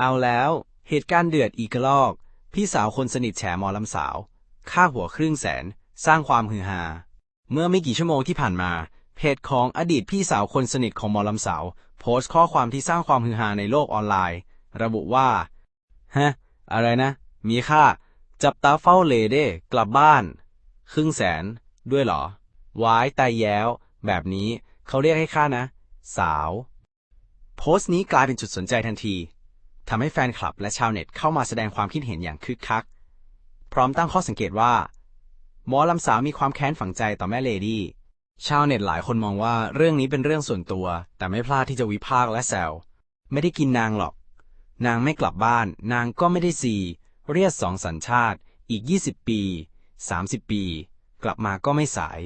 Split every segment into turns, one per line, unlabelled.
เอาแล้ว เหตุการณ์เดือดอีกระลอก พี่สาวคนสนิทแฉหมอลำสาว ค่าหัวครึ่งแสน สร้างความฮือฮา เมื่อไม่กี่ชั่วโมงที่ผ่านมา เพจของอดีตพี่สาวคนสนิทของหมอลำสาว โพสต์ข้อความที่สร้างความฮือฮาในโลกออนไลน์ ระบุว่า ฮะ อะไรนะ มีค่า จับตาเฝ้าเลเด้กลับบ้าน ครึ่งแสน ด้วยเหรอ วายตายแย้ว แบบนี้เขาเรียกให้ค่านะ สาว โพสต์นี้กลายเป็นจุดสนใจทันที ทำให้แฟนคลับและชาวเน็ตเข้ามาแสดงความคิดเห็นอย่างคึกคัก พร้อมตั้งข้อสังเกตว่า หมอลำสาวมีความแค้นฝังใจต่อแม่เลดี้ ชาวเน็ตหลายคนมองว่าเรื่องนี้เป็นเรื่องส่วนตัว แต่ไม่พลาดที่จะวิพากษ์และแซว ไม่ได้กินนางหรอก นางไม่กลับบ้าน นางก็ไม่ได้ซี เรียกสองสัญชาติ อีก 20 ปี 30 ปี กลับมาก็ไม่สาย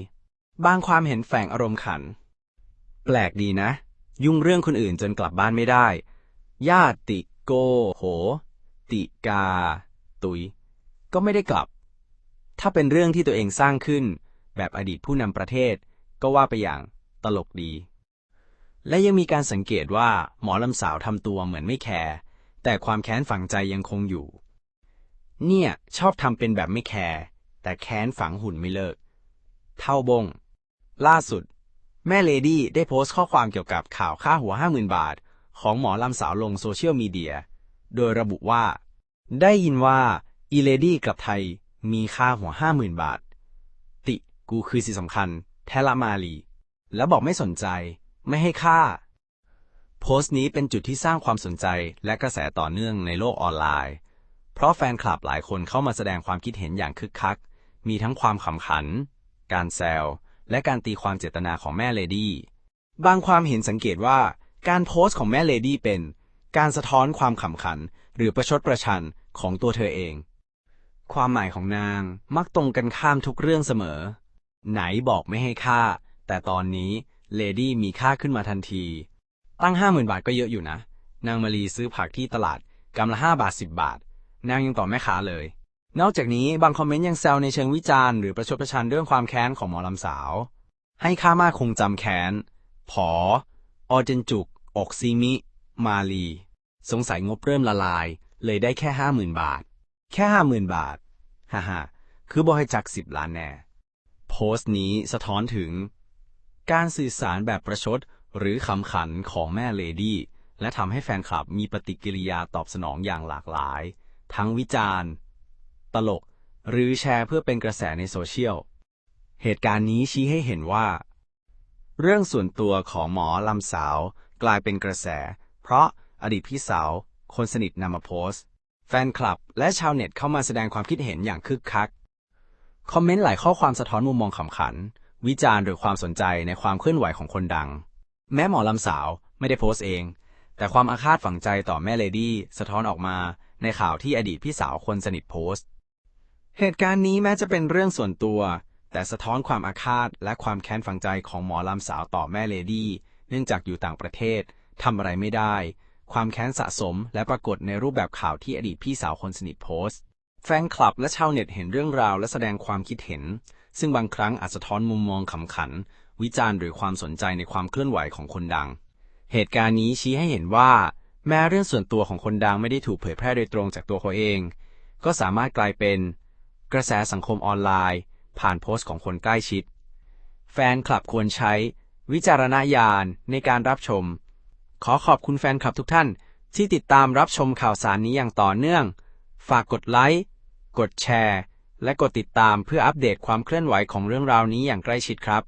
บางความเห็นแฝงอารมณ์ขัน แปลกดีนะ ยุ่งเรื่องคนอื่นจนกลับบ้านไม่ได้ ญาติโกโห ติกา ตุย ก็ไม่ได้กลับ ถ้าเป็นเรื่องที่ตัวเองสร้างขึ้น แบบอดีตผู้นำประเทศ ก็ว่าไปอย่างตลกดี และยังมีการสังเกตว่าหมอลำสาวทำตัวเหมือนไม่แคร์แต่ความแค้นฝังใจยังคงอยู่ เนี่ย ชอบทำเป็นแบบไม่แคร์แต่แค้นฝังหุ่นไม่เลิก เท่าบง ล่าสุด แม่เลดี้ได้โพสต์ข้อความเกี่ยวกับข่าวค่าหัว 50,000 บาท ของหมอลำสาวลงโซเชียลมีเดีย โดยระบุว่า ได้ยินว่า อีเลดี้กลับไทยมีค่าหัว50,000บาท ติกูคือสิ่งสำคัญ แทละมาลี แล้วบอกไม่สนใจ ไม่ให้ค่า โพสต์นี้เป็นจุดที่สร้างความสนใจและกระแสต่อเนื่องในโลกออนไลน์ เพราะแฟนคลับหลายคนเข้ามาแสดงความคิดเห็นอย่างคึกคัก มีทั้งความขำขัน การแซวและการตีความเจตนาของแม่เลดี้ บางความเห็นสังเกตว่า การโพสต์ของแม่เลดี้เป็น การสะท้อนความขำขัน หรือประชดประชันของตัวเธอเอง ความหมายของนางมักตรงกันข้ามทุกเรื่องเสมอ ไหนบอกไม่ให้ค่า แต่ตอนนี้เลดี้มีค่าขึ้นมาทันที ตั้งห้าหมื่นบาทก็เยอะอยู่นะ นางมารีซื้อผักที่ตลาดกำละห้าบาทสิบบาท นางยังต่อแม่ค้าเลย นอกจากนี้บางคอมเมนต์ยังแซวในเชิงวิจารณ์หรือประชดประชันเรื่องความแค้นของหมอลำสาว ให้ค่ามากคงจำแค้นผอ ออเจนจุก ออกซีมิ มาลี สงสัยงบเริ่มละลาย เลยได้แค่ห้าหมื่นบาท แค่ห้าหมื่นบาท ฮ่าฮ่าคือบริจักสิบล้านแน่ โพสต์นี้สะท้อนถึง การสื่อสารแบบประชดหรือขำขันของแม่เลดี้ และทำให้แฟนคลับมีปฏิกิริยาตอบสนองอย่างหลากหลาย ทั้งวิจารณ์ ตลก หรือแชร์เพื่อเป็นกระแสในโซเชียล เหตุการณ์นี้ชี้ให้เห็นว่า เรื่องส่วนตัวของหมอลำสาวกลายเป็นกระแส เพราะอดีตพี่สาว คนสนิทนำมาโพสต์ แฟนคลับและชาวเน็ตเข้ามาแสดงความคิดเห็นอย่างคึกคัก คอมเมนต์หลายข้อความสะท้อนมุมมองขำขัน วิจารณ์หรือความสนใจในความเคลื่อนไหวของคนดัง แม้หมอลำสาวไม่ได้โพสต์เอง แต่ความอาฆาตฝังใจต่อแม่เลดี้สะท้อนออกมาในข่าวที่อดีตพี่สาวคนสนิทโพสต์ เหตุการณ์นี้แม้จะเป็นเรื่องส่วนตัว แต่สะท้อนความอาฆาตและความแค้นฝังใจของหมอลำสาวต่อแม่เลดี้ เนื่องจากอยู่ต่างประเทศทำอะไรไม่ได้ ความแค้นสะสมและปรากฏในรูปแบบข่าวที่อดีตพี่สาวคนสนิทโพสต์ แฟนคลับและชาวเน็ตเห็นเรื่องราวและแสดงความคิดเห็น ซึ่งบางครั้งอาจสะท้อนมุมมองขำขัน วิจารณ์หรือความสนใจในความเคลื่อนไหวของคนดัง เหตุการณ์นี้ชี้ให้เห็นว่า แม้เรื่องส่วนตัวของคนดังไม่ได้ถูกเผยแพร่โดยตรงจากตัวเขาเอง ก็สามารถกลายเป็น กระแสสังคมออนไลน์ ผ่านโพสต์ของคนใกล้ชิด แฟนคลับควรใช้ วิจารณญาณในการรับชม ขอขอบคุณแฟนคลับทุกท่าน ที่ติดตามรับชมข่าวสารนี้อย่างต่อเนื่อง ฝากกดไลค์ กดแชร์ และกดติดตามเพื่ออัปเดตความเคลื่อนไหวของเรื่องราวนี้อย่างใกล้ชิดครับ